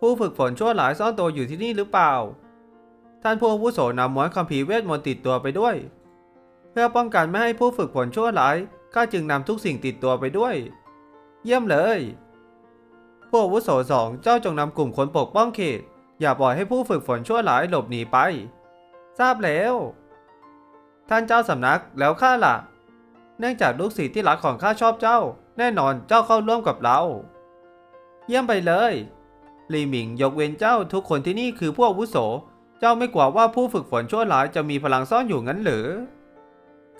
ผู้ฝึกฝนชั่วหลายซ่อนตัวอยู่ที่นี่หรือเปล่า ท่านผู้อาวุโสนำม้วนคัมภีร์เวทมนต์ติดตัวไปด้วย เพื่อป้องกันไม่ให้ผู้ฝึกฝนชั่วหลายข้าจึงนำทุกสิ่งติดตัวไปด้วย เยี่ยมเลย ผู้อาวุโสสองเจ้าจงนำกลุ่มคนปกป้องเขต อย่าปล่อยให้ผู้ฝึกฝนชั่วหลายหลบหนีไป ทราบแล้ว ท่านเจ้าสำนักแล้วข้าล่ะ เนื่องจากลูกศิษย์ที่รักของข้าชอบเจ้า แน่นอนเจ้าเข้าร่วมกับเรา เยี่ยมไปเลย ลีหมิงยกเว้นเจ้าทุกคนที่นี่คือผู้อาวุโส เจ้าไม่กลัวว่าผู้ฝึกฝนชั่วร้ายจะมีพลังซ่อนอยู่งั้นหรือ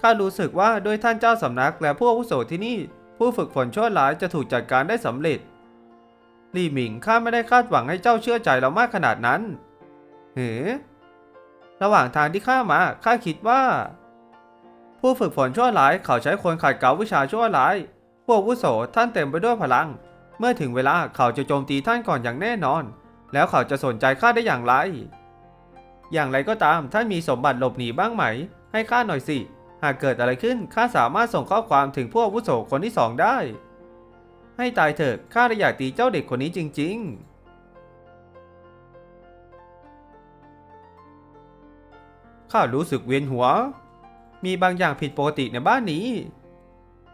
ข้ารู้สึกว่าโดยท่านเจ้าสำนักและผู้อาวุโสที่นี่ ผู้ฝึกฝนชั่วร้ายจะถูกจัดการได้สำเร็จลีหมิงข้าไม่ได้คาดหวังให้เจ้าเชื่อใจเรามากขนาดนั้นเหือระหว่างทางที่ข้ามาข้าคิดว่า ผู้ฝึกฝนชั่วร้ายเขาใช้คนขัดเกลาวิชาชั่วร้ายผู้อาวุโสท่านเต็มไปด้วยพลัง เมื่อถึงเวลาเขาจะโจมตีท่านก่อนอย่างแน่นอน แล้วเขาจะสนใจข้าได้อย่างไร อย่างไรก็ตามท่านมีสมบัติหลบหนีบ้างไหม ให้ข้าหน่อยสิ หากเกิดอะไรขึ้นข้าสามารถส่งข้อความถึงผู้อาวุโสคนที่สองได้ ให้ตายเถอะข้าอยากตีเจ้าเด็กคนนี้จริง ๆข้ารู้สึกเวียนหัว มีบางอย่างผิดปกติในบ้านนี้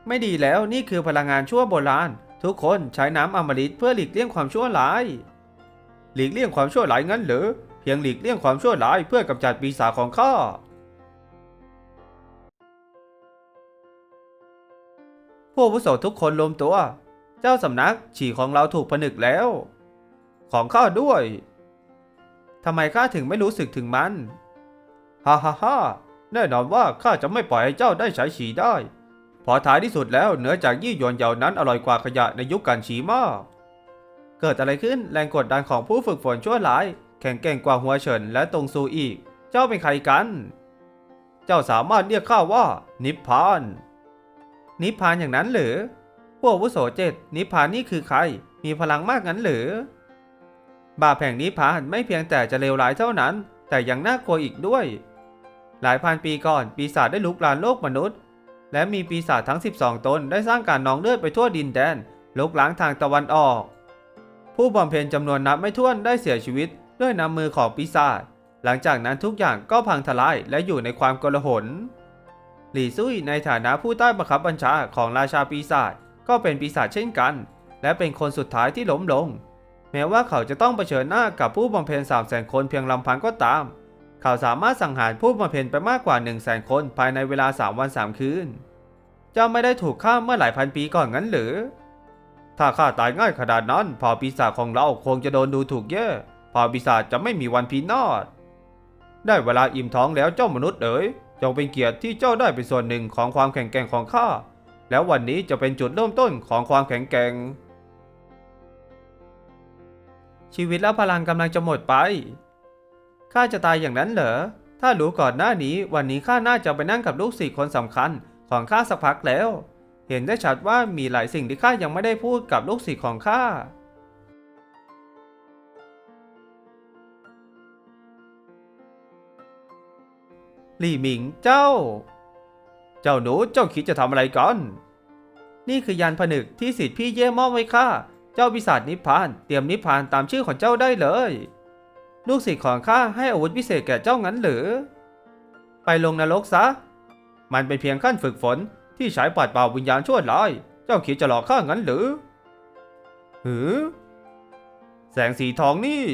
ไม่ดีแล้วนี่คือพลังงานชั่วโบราณ ทุกคนใช้น้ำอมฤตเพื่อหลีกเลี่ยงความชั่วร้าย หลีกเลี่ยงความชั่วร้ายงั้นเหรอ เพียงหลีกเลี่ยงความชั่วร้ายเพื่อกำจัดปีศาจของข้า ผู้วุโสทุกคนรวมตัว เจ้าสำนักฉี่ของเราถูกผนึกแล้ว ของข้าด้วยทำไมข้าถึงไม่รู้สึกถึงมัน ฮ่าฮ่าฮ่าแน่นอนว่าข้าจะไม่ปล่อยให้เจ้าได้ใช้ฉี่ได้ พอท้ายที่สุดแล้วเนื้อจากยี่หยวนเยานั้นอร่อยกว่าขยะในยุคการฉีมาก เกิดอะไรขึ้นแรงกดดันของผู้ฝึกฝนชั่วร้าย แข็งแกร่งกว่าหัวเฉินและตงซูอีก เจ้าเป็นใครกัน เจ้าสามารถเรียกข้าว่า นิพพาน นิพพานอย่างนั้นหรือผู้วุโสเจ็ดนิพพานนี่คือใคร มีพลังมากงั้นหรือบาปแห่งนิพพานไม่เพียงแต่จะเลวร้ายเท่านั้น แต่ยังน่ากลัวอีกด้วย หลายพันปีก่อนปีศาจได้ลุกลานโลกมนุษย์ และมีปีศาจทั้ง 12 ตนได้สร้างการนองเลือดไปทั่วดินแดนลกล้างทางตะวันออก ผู้บำเพ็ญจำนวนนับไม่ถ้วนได้เสียชีวิตด้วยน้ำมือของปีศาจหลังจากนั้นทุกอย่างก็พังทลายและอยู่ในความกลหลหลี่ซุยในฐานะผู้ใต้บังคับบัญชาของราชาปีศาจก็เป็นปีศาจเช่นกัน และเป็นคนสุดท้ายที่ล้มลง แม้ว่าเขาจะต้องเผชิญหน้ากับผู้บำเพ็ญ3 0 0 0 0 0คนเพียงลำพังก็ตาม เขาสามารถสังหารผู้บำเพ็ญไปมากกว่า 1 0 0 0 0 0คนภายในเวลา 3 วัน 3 คืน เจ้าไม่ได้ถูกฆ่าเมื่อหลายพันปีก่อนงั้นหรือ ถ้าข้าตายง่ายขนาดนั้นเผ่าปีศาจของเราคงจะโดนดูถูกแย่เผ่าปีศาจจะไม่มีวันพินาศได้เวลาอิ่มท้องแล้วเจ้ามนุษย์เอ๋ยจงเป็นเกียรติที่เจ้าได้เป็นส่วนหนึ่งของความแข็งแกร่งของข้าแล้ววันนี้จะเป็นจุดเริ่มต้นของความแข็งแกร่งชีวิตและพลังกำลังจะหมดไป ข้าจะตายอย่างนั้นเหรอ ถ้ารู้ก่อนหน้านี้วันนี้ข้าน่าจะไปนั่งกับลูกศิษย์คนสำคัญของข้าสักพักแล้ว เห็นได้ชัดว่ามีหลายสิ่งที่ข้ายังไม่ได้พูดกับลูกศิษย์ของข้าลี่หมิงเจ้า เจ้าหนูเจ้าคิดจะทำอะไรกันนี่คือยานผนึกที่สิทธิพี่เย่มอบไว้ข้า เจ้าปีศาจนิพพาน เตรียมนิพพานตามชื่อของเจ้าได้เลย ลูกศิษย์ของข้าให้อาวุธพิเศษแก่เจ้างั้นหรือ ไปลงนรกซะ มันเป็นเพียงขั้นฝึกฝนที่ใช้ปัดเป่าวิญญาณชั่วร้าย เจ้าคิดจะหลอกข้างั้นหรือ หือ แสงสีทองนี่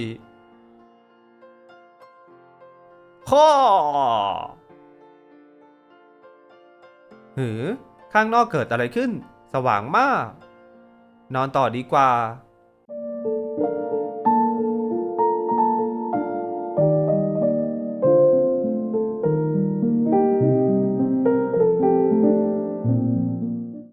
ข้อหือ ข้างนอกเกิดอะไรขึ้น สว่างมาก นอนต่อดีกว่า